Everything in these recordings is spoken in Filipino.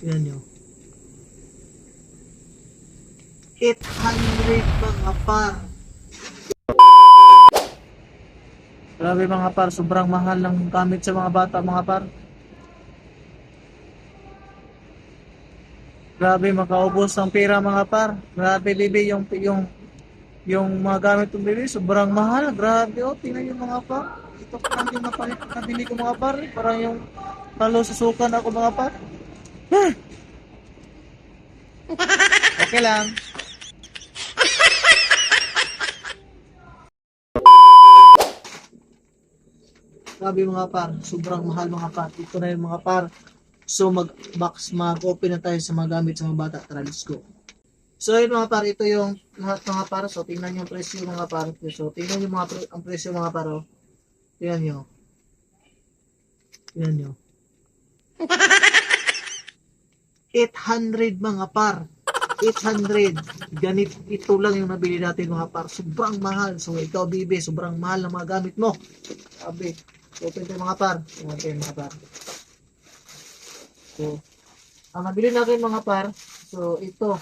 Tingnan nyo. 800 mga par. Grabe mga par, sobrang mahal ng gamit sa mga bata mga par. Grabe makaubos ng pera mga par. Grabe bibi yung yung yung mga gamit ng bibi sobrang mahal. Grabe oh, tingnan yung mga par. Ito pa lang yung napalit nabili ko mga par. Parang yung talo susukan ako mga par. Okay lang. Grabe mga par, sobrang mahal mga par. Ito na yung mga par. So mag-box, mag-open na tayo sa mga gamit sa mga bata. Tara, let's go. So yun mga par, ito yung lahat mga par. So tingnan yung presyo mga par. So tingnan yung mga pre- ang presyo mga par. Oh. Tingnan nyo. Tingnan nyo. 800 mga par. 800. Ganit ito lang yung nabili natin mga par. Sobrang mahal. So ikaw bibi, sobrang mahal ng mga gamit mo. Sabi. Open tayo mga par. Tayo mga par. So, ang nabili natin mga par, so ito.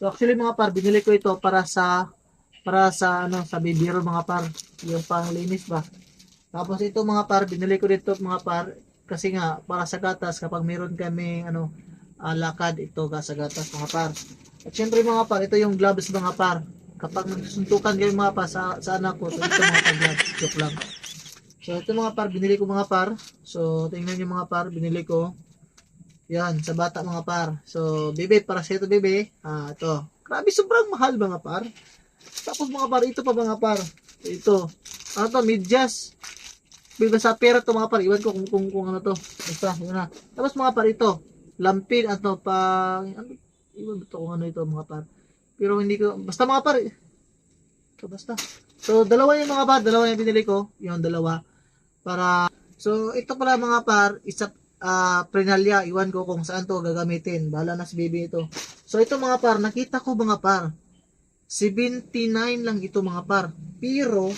So actually mga par, binili ko ito para sa para sa ano sa bibiro mga par, yung panglinis ba. Tapos ito mga par, binili ko dito mga par kasi nga para sa gatas kapag meron kami ano ah, lakad ito sa gatas mga par. At syempre mga par, ito yung gloves mga par. Kapag nagsuntukan kayo mga par sa, sa anak ko, so ito mga gloves, joke lang. So ito mga par, binili ko mga par. So tingnan niyo mga par, binili ko. Yan, sa bata mga par. So, bebe, para sa ito bebe. Ah, ito. Grabe, sobrang mahal mga par. Tapos mga par, ito pa mga par. Ito. Ano to, medyas. Biba sa pera to mga par. Iwan ko kung, kung, kung ano to. Basta, yun na. Tapos mga par, ito. Lampin, ano, pa, ano, iwan to kung ano ito mga par. Pero hindi ko, basta mga par. Ito, basta. So, dalawa yung mga par. Dalawa yung binili ko. Yung dalawa. Para, so, ito pala mga par, isa, ah prenalya, iwan ko kung saan to gagamitin. Bahala na si baby ito. So, ito mga par, nakita ko mga par. 79 lang ito mga par. Pero,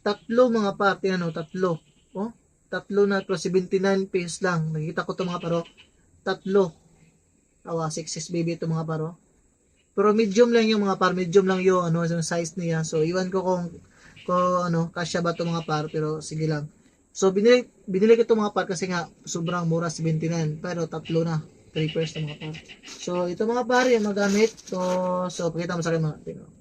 tatlo mga par, tingnan o, tatlo. Oh, tatlo na plus 79 pesos lang. Nakita ko to mga paro. Tatlo. Awa, 6 baby ito mga paro. Pero medium lang yung mga par, medium lang yung ano, yung size niya. So, iwan ko kung kung ano, kasya ba to mga par, pero sige lang. So, binili, binili ko ito mga par kasi nga, sobrang mura, 79. Pero tatlo na, 3 pairs na mga par. So, ito mga par, yung magamit. So, so pakita mo sa akin mga tingnan.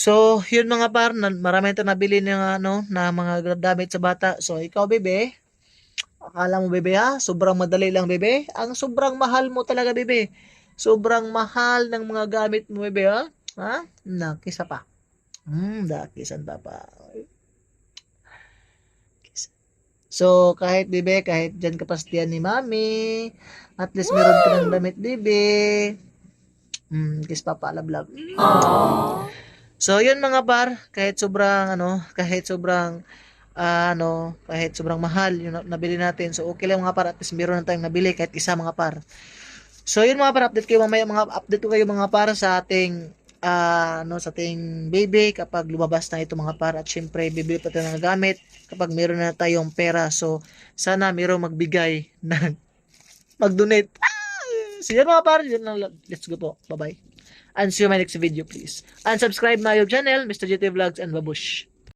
So, yun mga par, marami ito nabili ng ano, na mga damit sa bata. So, ikaw bebe, akala mo bebe ha, sobrang madali lang bebe. Ang sobrang mahal mo talaga bebe. Sobrang mahal ng mga gamit mo bebe ha. Ha? Nakisa pa. Hmm, dakisan pa pa. So, kahit bebe, kahit dyan kapastian ni mami, at least meron ka ng damit bebe. Hmm, kiss pa pa, love, love. So, yun mga par, kahit sobrang, ano, kahit sobrang, ah, ano, kahit sobrang mahal yung na- nabili natin. So, okay lang mga par, at least meron na tayong nabili kahit isa mga par. So, yun mga par, update kayo mamaya, mga update ko kayo mga par sa ating, ah, ano, sa ating baby kapag lumabas na ito mga par. At syempre, bibili pa tayo ng gamit kapag meron na tayong pera. So, sana meron magbigay ng, mag-donate. Ah! So, yun mga par, yun lang. Let's go po. Bye-bye and see you my next video please. And subscribe my channel, Mr. GT Vlogs and Babush.